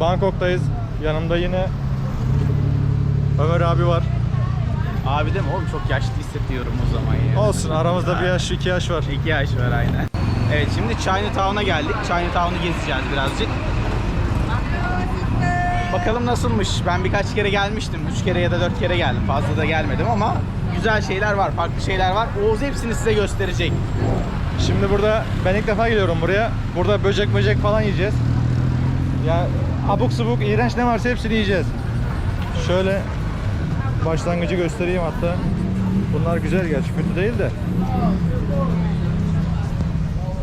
Bangkok'tayız. Yanımda yine Ömer abi var. Abi de mi oğlum çok yaşlı hissediyorum o zaman ya. Olsun aramızda bir yaş iki yaş var. İki yaş var aynen. Evet şimdi Chinatown'a geldik. Chinatown'u gezeceğiz birazcık. Bakalım nasılmış. Ben birkaç kere gelmiştim. Üç kere ya da dört kere geldim. Fazla da gelmedim ama güzel şeyler var, farklı şeyler var. Oğuz hepsini size gösterecek. Şimdi burada ben ilk defa geliyorum buraya. Burada böcek böcek falan yiyeceğiz. Ya abuk subuk iğrenç ne varsa hepsini yiyeceğiz. Şöyle başlangıcı göstereyim hatta. Bunlar güzel gerçi kötü değil de.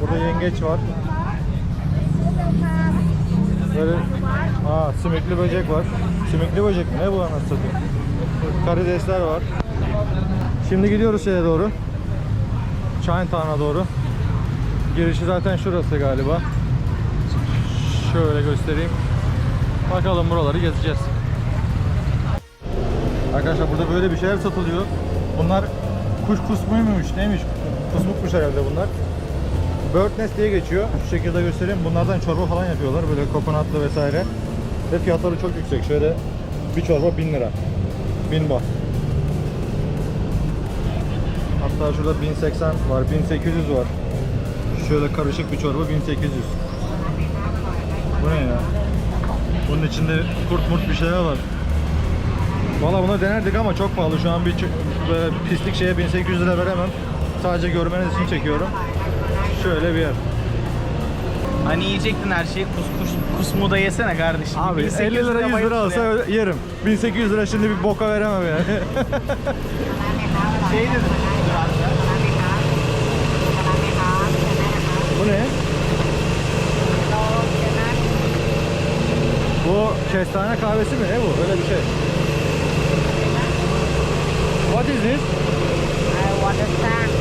Burada yengeç var. Böyle Aa, sümüklü böcek var. Sümüklü böcek mi? Ne bu anasını? Karidesler var. Şimdi gidiyoruz şeye doğru. Chinatown'a doğru. Girişi zaten şurası galiba. Şöyle göstereyim. Bakalım buraları gezeceğiz. Arkadaşlar burada böyle bir şeyler satılıyor. Bunlar kuş kusmuymuş neymiş? Kusmukmuş herhalde bunlar. Bird nest diye geçiyor. Şu şekilde göstereyim. Bunlardan çorba falan yapıyorlar. Böyle kokonatlı vesaire. Ve fiyatları çok yüksek. Şöyle bir çorba 1000 lira. 1000 baht. Hatta şurada 1080 var, 1800 var. Şöyle karışık bir çorba 1800. Bu ne ya? Bunun içinde kurt murt bir şeyler var. Valla bunu denerdik ama çok pahalı. Şu an bir böyle pislik şeye 1800 lira veremem. Sadece görmeniz için çekiyorum. Şöyle bir yer. Hani yiyecektin her şeyi. Kus, kus, kusmu da yesene kardeşim. Abi 1800 50 lira 100 lira alsa ya. yerim. 1800 lira şimdi bir boka veremem yani. Şey dedim. Bu ne? Bu kestane kahvesi mi? Ne bu? Öyle bir şey. What is this? I want a sand,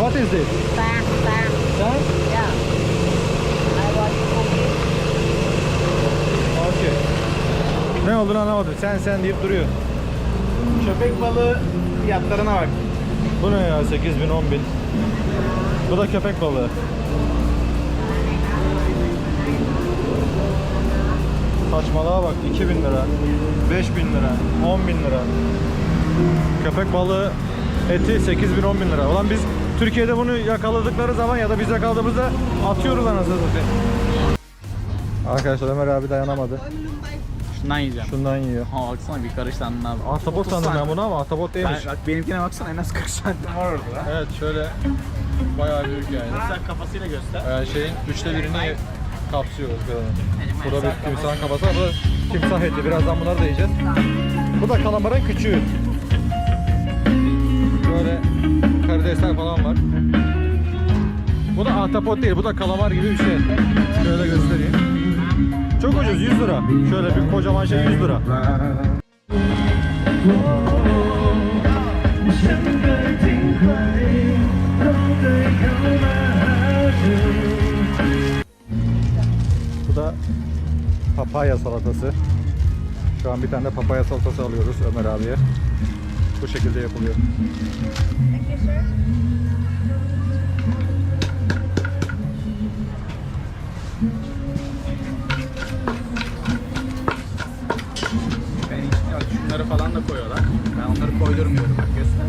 What is this? sand, sand. Sen? Yeah. I want cookies. Okay. Ne olduğunu anlamadım. Sen sen deyip duruyor. Köpek balığı fiyatlarına bak. Bu ne ya? 8 bin 10 bin. Bu da köpek balığı. Saçmalığa bak 2000 lira, 5000 lira, 10 bin lira. Köpek balığı eti 8 bin 10 bin lira. Ulan biz Türkiye'de bunu yakaladıkları zaman ya da biz yakaladığımızda atıyoruz anasını satayım. Arkadaşlar Ömer abi dayanamadı. Şundan yiyeceğim. Şundan yiyor. Ha baksana bir karış tane abi. Ahtapot 30 sandım ben bunu ama ahtapot Ben, değilmiş. bak benimkine baksana en az 40 santim var orada. Evet şöyle bayağı büyük yani. Sen kafasıyla göster. Yani şeyin üçte birini kapsıyor ızgaranın. Bu da bir timsahın kafası ama bu da timsah eti. Birazdan bunları da yiyeceğiz. Bu da kalamarın küçüğü. Böyle karidesler falan var. Bu da ahtapot değil, bu da kalamar gibi bir şey. Şöyle göstereyim. Çok ucuz, 100 lira. Şöyle bir kocaman şey 100 lira. Bu papaya salatası. Şu an bir tane de papaya salatası alıyoruz Ömer abiye. Bu şekilde yapılıyor. Ben içine şunları falan da koyuyorlar. Ben onları koydurmuyorum bak göster.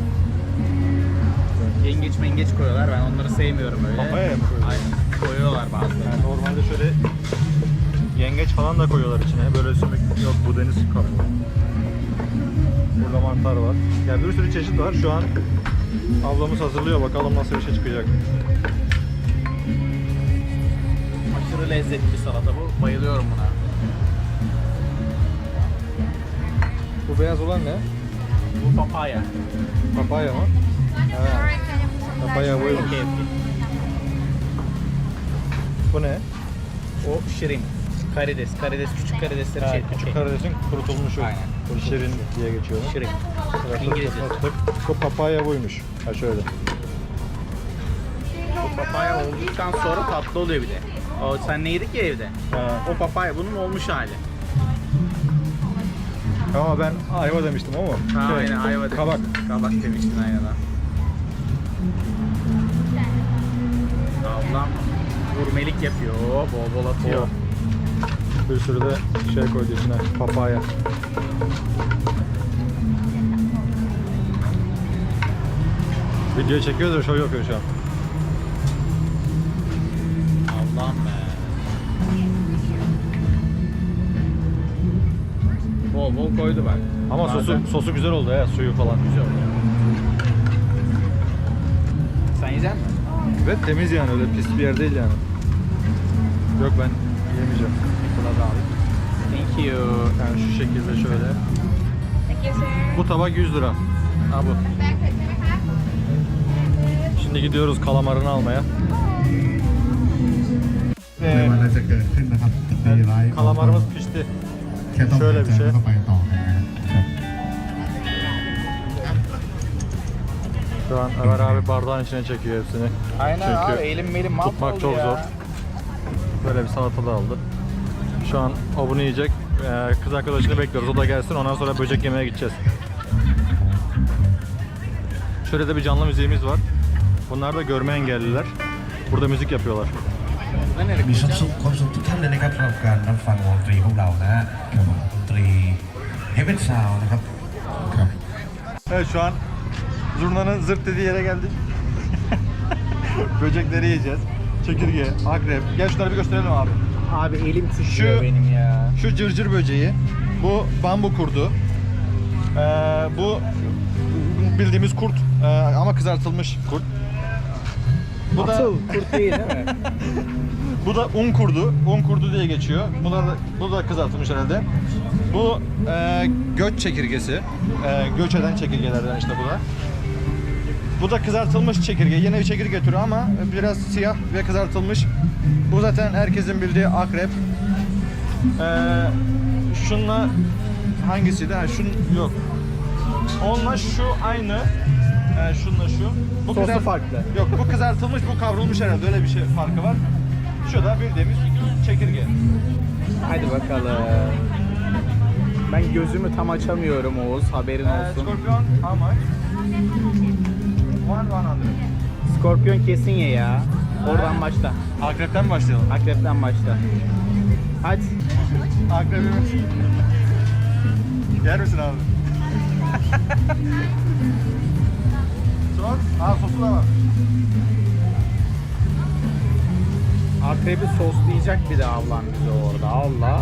Yengeç mengeç koyuyorlar. Ben onları sevmiyorum öyle. Papaya mı koyuyorlar? Aynen. Koyuyorlar bazıları. Yani normalde şöyle yengeç falan da koyuyorlar içine. Böyle sümük yok bu deniz kabuğu. Burada mantar var. Yani bir sürü çeşit var. Şu an ablamız hazırlıyor. Bakalım nasıl bir şey çıkacak. Aşırı lezzetli bir salata bu. Bayılıyorum buna. Bu beyaz olan ne? Bu papaya. Papaya mı? Ha, papaya buyurun. Bu ne? O shrimp. Karides. Karides küçük karidesleri şey. küçük okey. karidesin kurutulmuşu. Aynen. Şirin diye geçiyor. Tık İngilizce. Bu papaya buymuş. Ha şöyle. O papaya olduktan sonra tatlı oluyor bir de. O sen ne yedik ya evde? Ha. O papaya bunun olmuş hali. Ama ben ayva demiştim ama. Ha, şey, aynen ayva demiştin. Kabak. Kabak demiştin aynen ha. Ablam gurmelik yapıyor. Bol bol atıyor. Oh. Bir sürü de şey koydu içine. Papaya. Video çekiyoruz da show yapıyor şu an. Allah'ım be. Bol bol koydu bak. Ama Bazen- sosu sosu güzel oldu ya suyu falan. Güzel Sen yiyecek misin? Ve temiz yani öyle pis bir yer değil yani. Yok ben yemeyeceğim Sıla abi. Thank you. Yani şu şekilde şöyle. Thank you, sir. Bu tabak 100 lira. Ha bu. Şimdi gidiyoruz kalamarını almaya. ในวันนั้นจะเกิดขึ้นนะครับจะมีไลฟ์ Kalamarımız pişti. แค่ต้อง şöyle หาย bir ใจ şey. แล้วก็ไปต่อกันนะครับ Şu an Ömer abi bardağın içine çekiyor hepsini. Aynen Çünkü abi elim melim tutmak mahvoldu çok ya. zor. Böyle bir salatalı aldı. Şu an o bunu yiyecek. Ee, kız arkadaşını bekliyoruz. O da gelsin. Ondan sonra böcek yemeye gideceğiz. Şöyle de bir canlı müziğimiz var. Bunlar da görme engelliler. Burada müzik yapıyorlar. Ne nereye มีความสุขความสุขทุกท่านเลยนะครับสำหรับการรับฟังวงดนตรีของเรานะฮะกับวงดนตรี Heaven Sound นะครับ ครับ Evet şu an zurnanın zırt dediği yere geldik. Böcekleri yiyeceğiz. Çekirge, akrep. Gel şunları bir gösterelim abi. Abi elim titriyor Şu- benim ya. Şu cırcır böceği, bu bambu kurdu, ee, bu bildiğimiz kurt ee, ama kızartılmış kurt. Bu da Atıl kurt değil değil mi? bu da un kurdu, un kurdu diye geçiyor. Bu da bu da kızartılmış herhalde. Bu ee, göç çekirgesi, ee, göç eden çekirgelerden işte bu da. Bu da kızartılmış çekirge. Yine bir çekirge türü ama biraz siyah ve kızartılmış. Bu zaten herkesin bildiği akrep. Ee, şunla hangisiydi? Ha, şun yok. Onunla şu aynı. Ee, şunla şu. Bu Sosu farklı. Yok bu kızartılmış, bu kavrulmuş herhalde. Öyle bir şey farkı var. Şu da bildiğimiz çekirge. Hadi bakalım. Ben gözümü tam açamıyorum Oğuz haberin Ee, olsun. skorpion how Skorpiyon kesin ye ya. Oradan başla. Akrepten başlayalım. Akrepten başla. Hadi. Akrebimiz. Yer misin abi? Sos? Ha sosu da var. Akrebi soslayacak bir de ablam bize orada. Allah.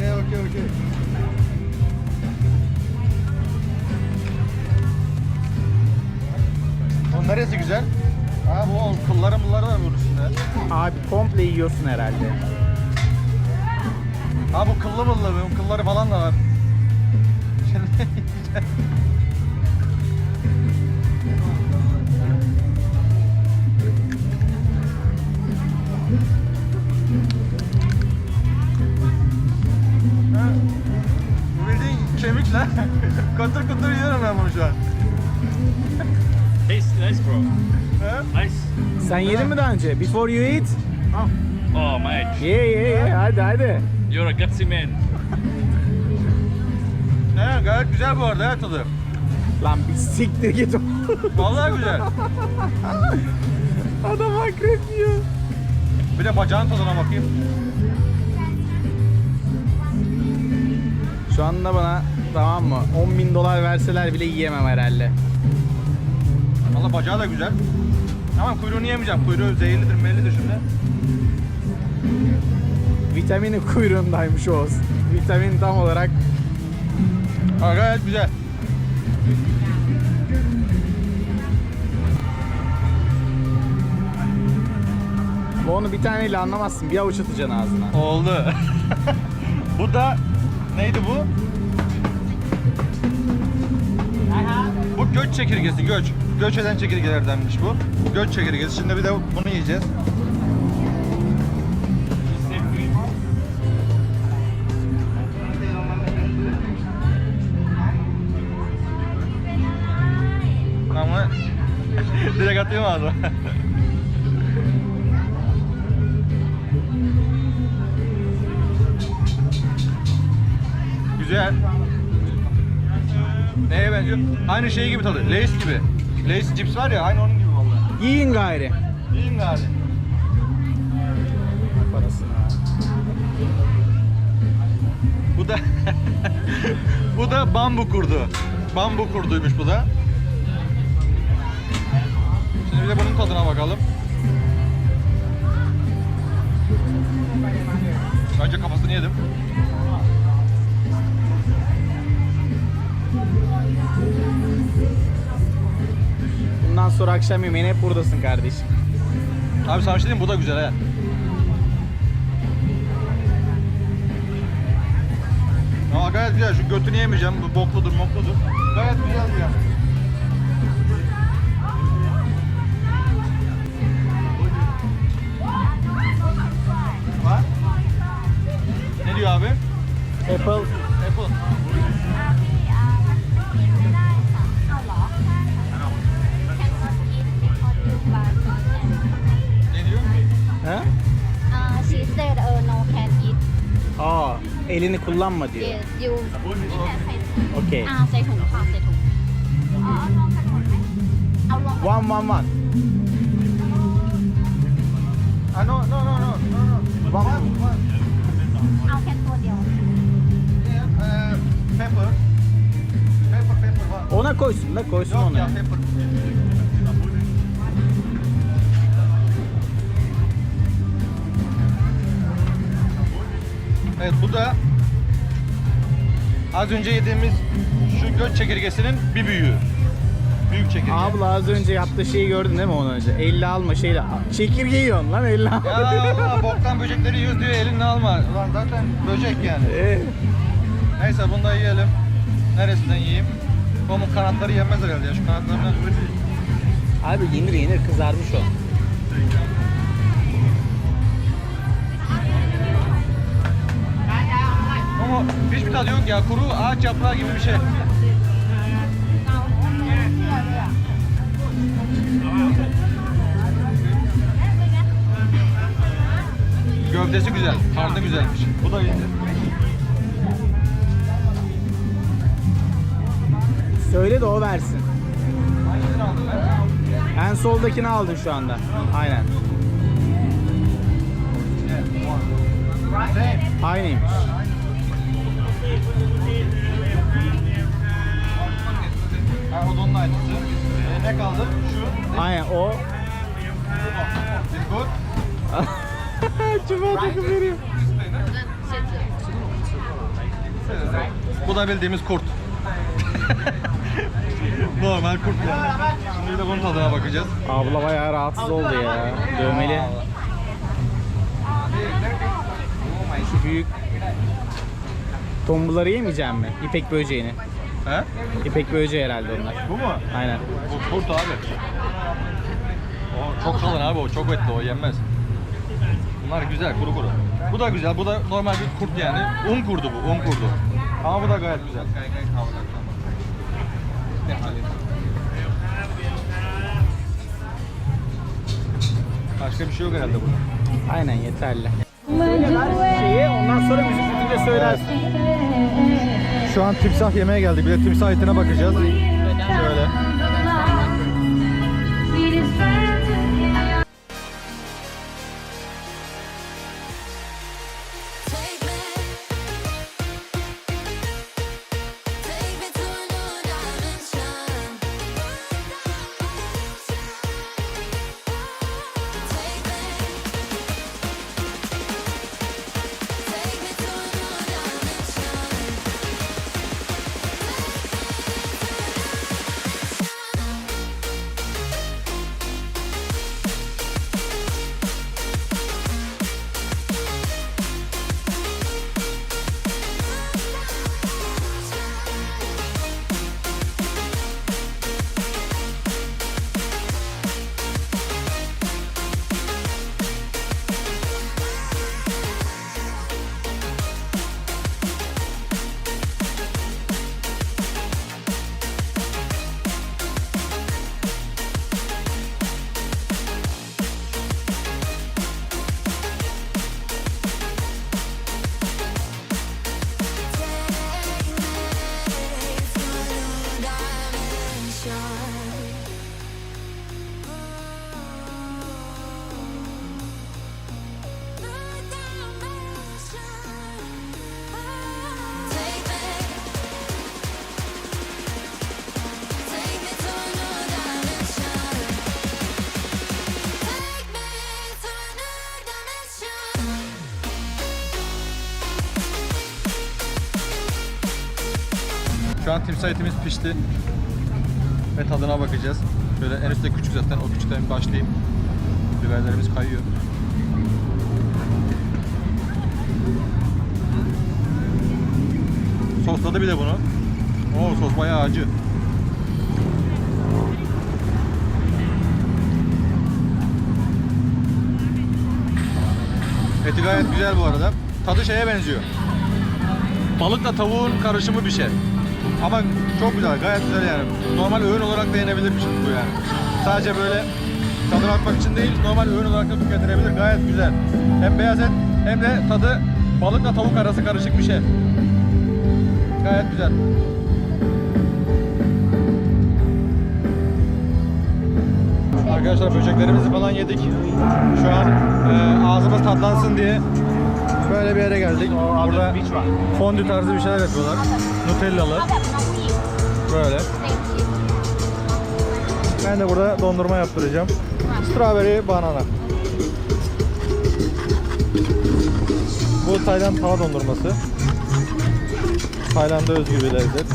Yeah, okay, okay. Bunun neresi güzel? Ha bu kılları mılları var bunun üstünde. Abi komple yiyorsun herhalde. Ha bu kıllı mıllı, bunun kılları falan da var. Şimdi Sen yedin mi daha önce? Before you eat? Oh, mate. Ye ye ye hadi hadi. You're a gutsy man. Ha, gayet güzel bu arada ha tadı. Lan bir siktir git. Vallahi güzel. Adam akrep yiyor. Bir de bacağın tadına bakayım. Şu anda bana tamam mı 10 bin dolar verseler bile yiyemem herhalde. Valla bacağı da güzel. Ama kuyruğunu yemeyeceğim. Kuyruğu zehirlidir, mellidir şimdi. Vitamini kuyruğundaymış Oğuz. Vitamin tam olarak Ha, gayet güzel. onu bir taneyle anlamazsın. Bir avuç atacaksın ağzına. Oldu. bu da neydi bu? Bu göç çekirgesi, göç. Göç eden çekirgelerdenmiş bu. Göç çekirgesi. Şimdi bir de bunu yiyeceğiz. Ama direkt atayım ağzıma. Güzel. Neye benziyor? Aynı şey gibi tadı. Lay's gibi. Lay's cips var ya aynı onun gibi. Yiyin gayri. Yiyin gari. Parasını. Bu da bu da bambu kurdu. Bambu kurduymuş bu da. Şimdi bir de bunun tadına bakalım. Önce kafasını yedim. Bundan sonra akşam yemeğine hep buradasın kardeşim. Abi sana bir şey diyeyim? Bu da güzel he. Ama gayet güzel. Şu götünü yemeyeceğim. Bu bokludur mokludur. Gayet güzel. Var. Ne diyor abi? Apple. ha? Uh, she said, uh, no can eat. Aa, elini kullanma diyor. Yes, you. Okey. อ่าใส่ถุงค่ะใส่ถุงอ๋อรวมกันหมดไหมเอารวมกัน One one one. Ah no no no no no no. One. One, one. เอาแค่ตัวเดียว Yeah, uh, pepper. Pepper, pepper var. Ona koysun da koysun Yok ona. ya pepper. Evet bu da az önce yediğimiz şu göç çekirgesinin bir büyüğü. Büyük çekirge. Abla az önce yaptığı şeyi gördün değil mi ondan önce? Elle alma şeyle. Çekirge yiyorsun lan elle alma. Ya Allah boktan böcekleri yiyoruz diyor elinle alma. Ulan zaten böcek yani. Neyse bunu da yiyelim. Neresinden yiyeyim? Onun kanatları yenmez herhalde ya şu kanatlarını. Abi yenir yenir kızarmış o. Ama hiçbir tadı yok ya. Kuru ağaç yaprağı gibi bir şey. Gövdesi güzel. Karnı güzelmiş. Bu da iyidir. Söyle de o versin. En soldakini aldın şu anda. Aynen. Aynıymış. Ha, o da onun aynısı. Ee, ne kaldı? Şu. Aynen o. Good. Çubuğa takım veriyor. Bu da bildiğimiz kurt. Normal kurt yani. Şimdi de bunun tadına bakacağız. Abla bayağı rahatsız oldu ya. Dövmeli. Şu büyük tombuları yemeyeceğim mi? İpek böceğini. He? İpek böceği herhalde onlar. Bu mu? Aynen. Bu kurt abi. O çok kalın abi o çok etli o yenmez. Bunlar güzel kuru kuru. Bu da güzel. Bu da normal bir kurt yani. Un kurdu bu. Un kurdu. Ama bu da gayet güzel. Başka bir şey yok herhalde burada. Aynen yeterli. Şeyi ondan sonra müzik söylersin. Şu an timsah yemeye geldik. Bir de timsah etine bakacağız. An timsah etimiz pişti. Ve tadına bakacağız. Şöyle en üstte küçük zaten. O küçükten başlayayım. Biberlerimiz kayıyor. Sosladı bir de bunu. Oo sos bayağı acı. Eti gayet güzel bu arada. Tadı şeye benziyor. Balıkla tavuğun karışımı bir şey. Ama çok güzel, gayet güzel yani. Normal öğün olarak da yenebilir bir şey bu yani. Sadece böyle tadına bakmak için değil, normal öğün olarak da tüketilebilir. Gayet güzel. Hem beyaz et hem de tadı balıkla tavuk arası karışık bir şey. Gayet güzel. Arkadaşlar böceklerimizi falan yedik. Şu an e, ağzımız tatlansın diye Böyle bir yere geldik. Burada fondü tarzı bir şeyler yapıyorlar. Nutellalı. Böyle. Ben de burada dondurma yaptıracağım. Strawberry banana. Bu Tayland tava dondurması. Tayland'a özgü bir lezzet.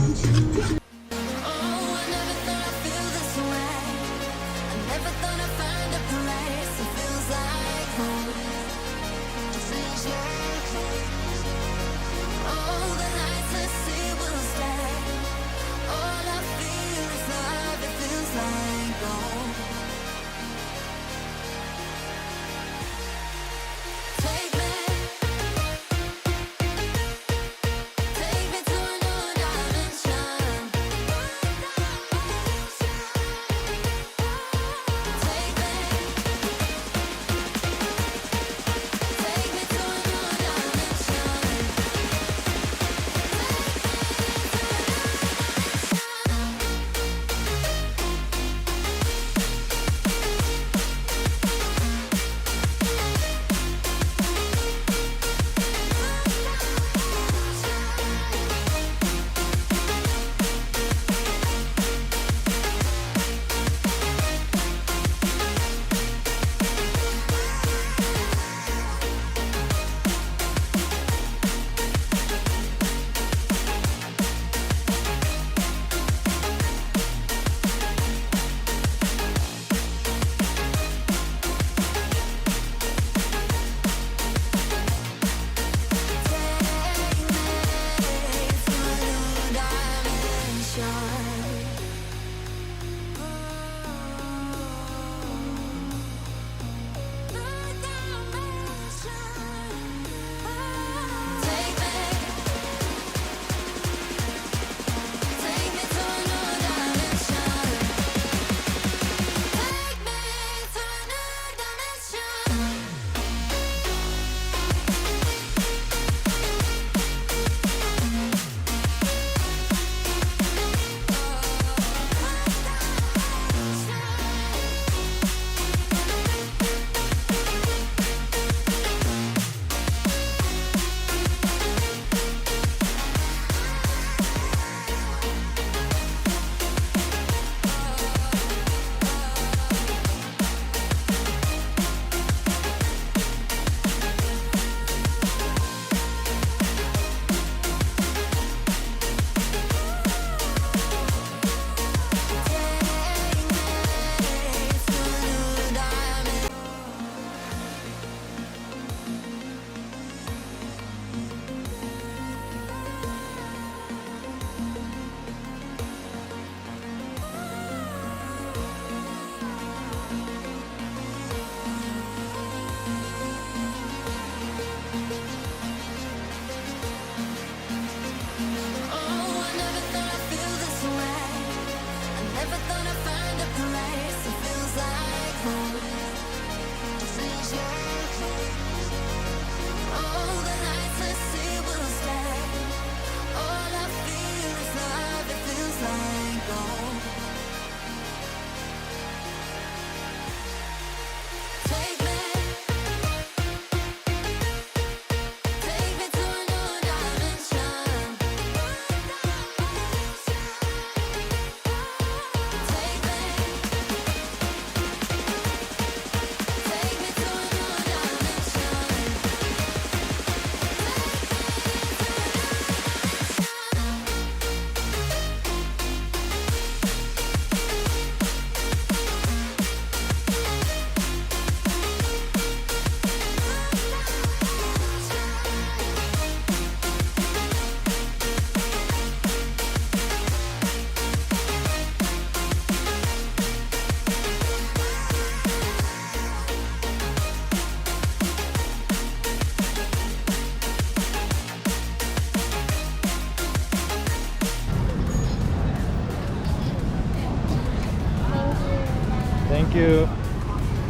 You.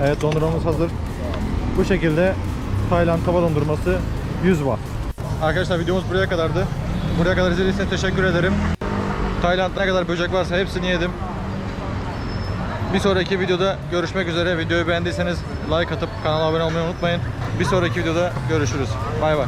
Evet dondurmamız hazır. Bu şekilde Tayland tava dondurması 100 baht. Arkadaşlar videomuz buraya kadardı. Buraya kadar izlediyseniz teşekkür ederim. Tayland'da ne kadar böcek varsa hepsini yedim. Bir sonraki videoda görüşmek üzere. Videoyu beğendiyseniz like atıp kanala abone olmayı unutmayın. Bir sonraki videoda görüşürüz. Bay bay.